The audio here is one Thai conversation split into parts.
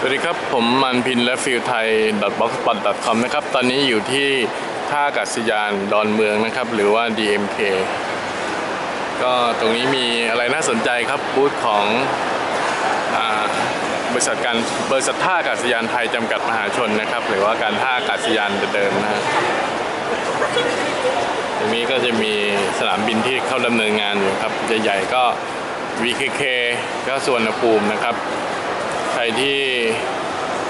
สวัสดีครับ ผมมันพินและฟิลไทย .blogspot.com นะครับ ตอนนี้อยู่ที่ท่าอากาศยานดอนเมืองนะครับ หรือว่า DMK ก็ตรงนี้มีอะไรน่าสนใจครับบูธของอบริษัทการบริษัทท่าอากาศยานไทยจำกัดมหาชนนะครับ หรือว่าการท่าอากาศยานเดิมนะตรงนี้ก็จะมีสนามบินที่เข้าดำเนินงานอยู่ครับ ใหญ่ๆก็ VKK ก็ส่วนภูมินะครับ ที่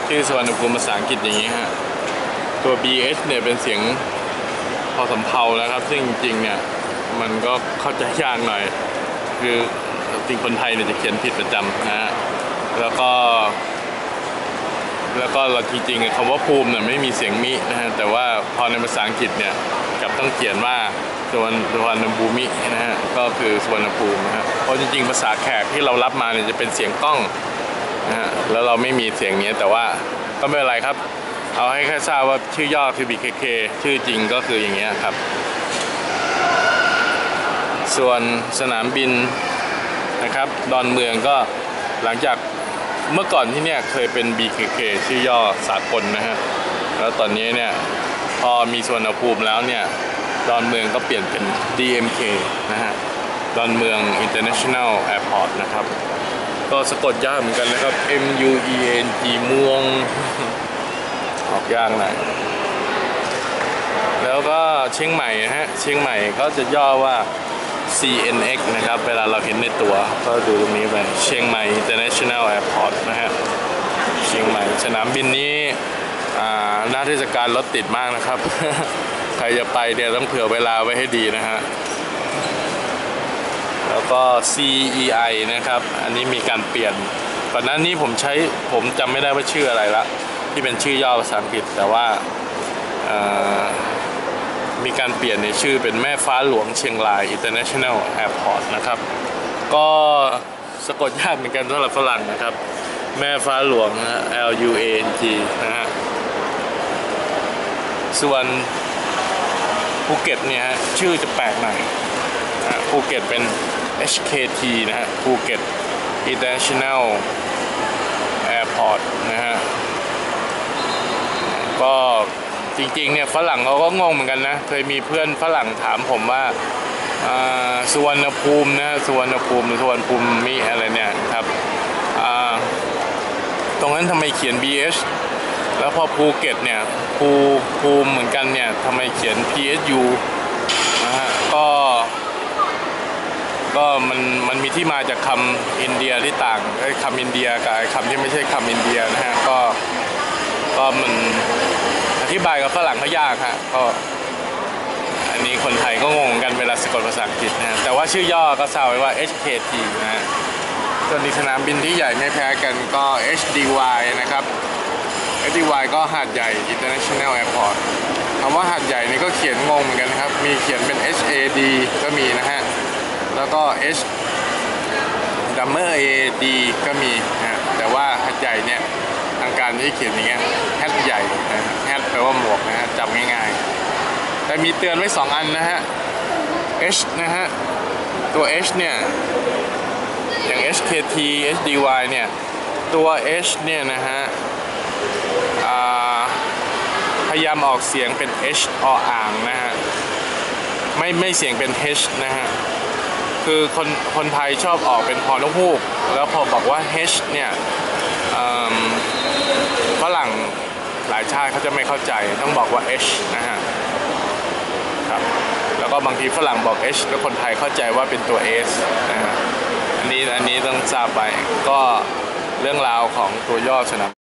ชื่อสวรรณภูมิภาษาอังกฤษอย่างนี้ฮะ ตัว BH เนี่ยเป็นเสียงพอสำเพานะครับ ซึ่งจริงๆเนี่ย มันก็เข้าใจยากหน่อย คือจริงคนไทยเนี่ยจะเขียนผิดประจำนะฮะ แล้วก็ แล้วก็เราจริงๆคำว่าภูมิเนี่ยไม่มีเสียงมินะฮะ แต่ว่าพอในภาษาอังกฤษเนี่ยกลับต้องเขียนว่าสวนสวรรณภูมินะฮะก็คือสวนภูมินะฮะเพราะจริงๆ ภาษาแขกที่เรารับมาเนี่ยจะเป็นเสียงกล้อง นะฮะแล้วเราไม่มีเสียงนี้แต่ว่าก็ไม่เป็นไรครับ เอาให้แค่ทราบว่าชื่อย่อคือ BKK ชื่อจริงก็คืออย่างเงี้ยครับ ส่วนสนามบินนะครับดอนเมืองก็หลังจากเมื่อก่อนที่เนี่ยเคยเป็น BKK ชื่อย่อสากลนะฮะแล้วตอนนี้เนี่ยพอมีสวนภูมิแล้วเนี่ยดอนเมืองก็เปลี่ยนเป็น DMK นะฮะ ดอนเมือง International Airport นะครับ ก็สะกดยากเหมือนกันนะครับ M U E N G ม่วง ออกยากหน่อยแล้วก็เชียงใหม่ฮะ เชียงใหม่ก็จะย่อว่า CNX นะครับ เวลาเราเห็นในตัว ก็ดูตรงนี้ไป เชียงใหม่ International Airport นะฮะ เชียงใหม่ สนามบินนี้หน้าเทศกาลรถติดมากนะครับ ใครจะไปเนี่ยต้องเผื่อเวลาไว้ให้ดีนะฮะ แล้วก็ CEI นะครับ อันนี้มีการเปลี่ยนก่อนหน้านี้ผมใช้ผมจำไม่ได้ว่าชื่ออะไรละ ที่เป็นชื่อย่อภาษาอังกฤษแต่ว่ามีการเปลี่ยนในชื่อเป็นแม่ฟ้าหลวงเชียงราย International Airport นะครับ ก็สะกดยากเหมือนกันสำหรับฝรั่งนะครับ แม่ฟ้าหลวง L U A N G นะฮะส่วนภูเก็ตเนี่ยชื่อจะแปลกหน่อยภูเก็ตเป็น HKT นะฮะภูเก็ต International Airport นะฮะ ก็จริงๆ เนี่ยฝรั่งเขาก็งงเหมือนกันนะ เคยมีเพื่อนฝรั่งถามผมว่าอ่าสุวรรณภูมินะสุวรรณภูมิสุวรรณภูมิมีอะไรเนี่ยครับตรงนั้นทำไมเขียน BH แล้วพอภูเก็ตเนี่ยภูภูมิเหมือนกันเนี่ยทำไมเขียน PSU นะฮะก็ ก็มันมันมีที่มาจากคำอินเดียที่ต่างไอ้คำอินเดียกับไอ้คำที่ไม่ใช่คำอินเดียนะฮะก็ก็มันอธิบายกับฝรั่งเขายากฮะก็อันนี้คนไทยก็งงกันเวลาสะกดภาษาอังกฤษนะฮะแต่ว่าชื่อย่อก็ทราบไว้ว่า HKT นะฮะส่วนอีกสนามบินที่ใหญ่ไม่แพ้กันก็ HDY นะครับ HDY ก็หาดใหญ่ International Airport คำว่าหาดใหญ่นี่ก็เขียนงงเหมือนกันครับ มีเขียนเป็น HAD ก็มีนะฮะ แล้วก็ H ดัมเมอร์ A D ก็มีนะฮะแต่ว่าหัดใหญ่เนี่ยทางการที่เขียนอย่างเงี้ยแฮดใหญ่นะแฮดแปลว่าหมวกนะฮะจำง่ายๆ แต่มีเตือนไว้ 2 อันนะฮะ H นะฮะ ตัว H เนี่ย อย่าง HKT HDY เนี่ย ตัว H เนี่ยนะฮะพยายามออกเสียงเป็น H ออ่างนะฮะ ไม่ไม่เสียงเป็น H นะฮะ คือคนคนไทยชอบออกเป็นฮอนกฮูก แล้วพอบอกว่า H เนี่ยฝรั่งหลายชาติเขาจะไม่เข้าใจต้องบอกว่า H นะฮะครับแล้วก็บางทีฝรั่งบอก H แล้วคนไทยเข้าใจว่าเป็นตัว S นะฮะอันนี้อันนี้ต้องทราบไปก็เรื่องราวของตัวย่อสนาม